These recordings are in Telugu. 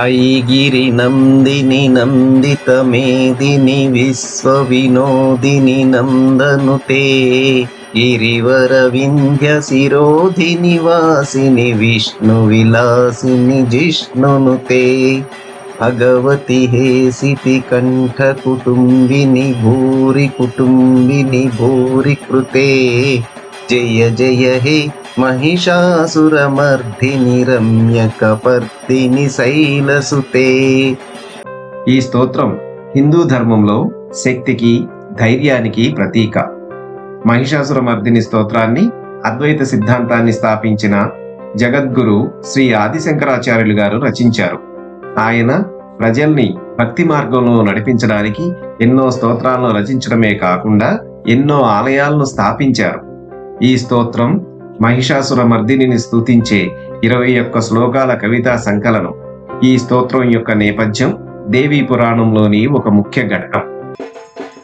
ఐగిరి నందిని నందిత మేదిని విశ్వ వినోదిని నందనుతే. గిరివర వింధ్య శిరోధిని వాసిని విష్ణు విలాసిని జిష్ణునుతే. భగవతి మహిషాసురమర్దిని రమ్య కుటుంబిని రమ్యకపర్దిని శైలసుతే. ఈ స్తోత్రం హిందూ ధర్మంలో శక్తికి ధైర్యానికి ప్రతీక. మహిషాసురమర్దిని స్తోత్రాన్ని అద్వైత సిద్ధాంతాన్ని స్థాపించిన జగద్గురు శ్రీ ఆదిశంకరాచార్యులు గారు రచించారు. ఆయన ప్రజల్ని భక్తి మార్గంలో నడిపించడానికి ఎన్నో స్తోత్రాలను రచించడమే కాకుండా ఎన్నో ఆలయాలను స్థాపించారు. ఈ స్తోత్రం మహిషాసుర మర్దిని స్తుతించే ఇరవై ఒక్క శ్లోకాల కవితా సంకలనం. ఈ స్తోత్రం యొక్క నేపథ్యం దేవీ పురాణంలోని ఒక ముఖ్య ఘటన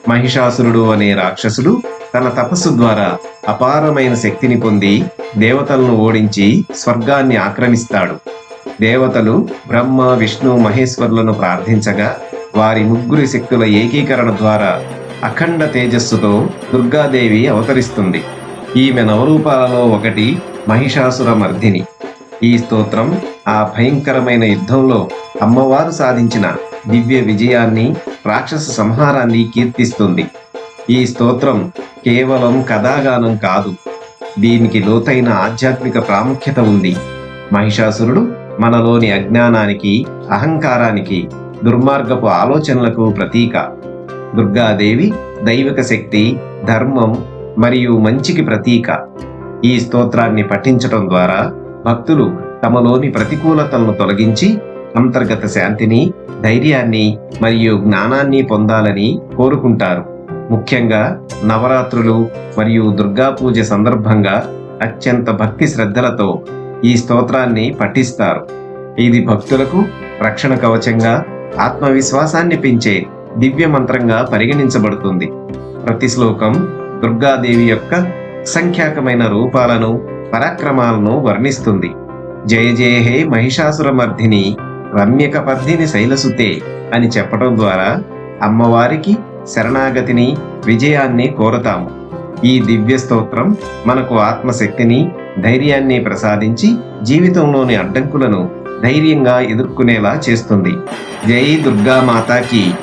మహిషాసురుడు అనే రాక్షసుడు తన తపస్సు ద్వారా అపారమైన శక్తిని పొంది దేవతలను ఓడించి స్వర్గాన్ని ఆక్రమిస్తాడు. దేవతలు బ్రహ్మ విష్ణు మహేశ్వరులను ప్రార్థించగా వారి ముగ్గురి శక్తుల ఏకీకరణ ద్వారా అఖండ తేజస్సుతో దుర్గాదేవి అవతరిస్తుంది. ఈమె నవరూపాలలో ఒకటి మహిషాసుర మర్దిని ఈ స్తోత్రం ఆ భయంకరమైన యుద్ధంలో అమ్మవారు సాధించిన దివ్య విజయాన్ని రాక్షస సంహారాన్ని కీర్తిస్తుంది. ఈ స్తోత్రం కేవలం కథాగానం కాదు దీనికి లోతైన ఆధ్యాత్మిక ప్రాముఖ్యత ఉంది. మహిషాసురుడు మనలోని అజ్ఞానానికి అహంకారానికి దుర్మార్గపు ఆలోచనలకు ప్రతీక. దుర్గాదేవి దైవిక శక్తి ధర్మం మరియు మంచికి ప్రతీక. ఈ స్తోత్రాన్ని పఠించటం ద్వారా భక్తులు తమలోని ప్రతికూలతలను తొలగించి అంతర్గత శాంతిని ధైర్యాన్ని మరియు జ్ఞానాన్ని పొందాలని కోరుకుంటారు. ముఖ్యంగా నవరాత్రులు మరియు దుర్గా పూజ సందర్భంగా అత్యంత భక్తి శ్రద్ధలతో ఈ స్తోత్రాన్ని పఠిస్తారు. ఇది భక్తులకు రక్షణ కవచంగా ఆత్మవిశ్వాసాన్ని పెంచే దివ్య మంత్రంగా పరిగణించబడుతుంది. ప్రతి శ్లోకం దుర్గాదేవి యొక్క సంఖ్యాకమైన రూపాలను పరాక్రమాలను వర్ణిస్తుంది. జయ జయ హే మహిషాసురమర్ధిని రమ్యక పర్ధిని శైలసుతే అని చెప్పడం ద్వారా అమ్మవారికి శరణాగతిని విజయాన్ని కోరతాము. ఈ దివ్య స్తోత్రం మనకు ఆత్మశక్తిని ధైర్యాన్ని ప్రసాదించి జీవితంలోని అడ్డంకులను ధైర్యంగా ఎదుర్కొనేలా చేస్తుంది. జై దుర్గా మాతాకి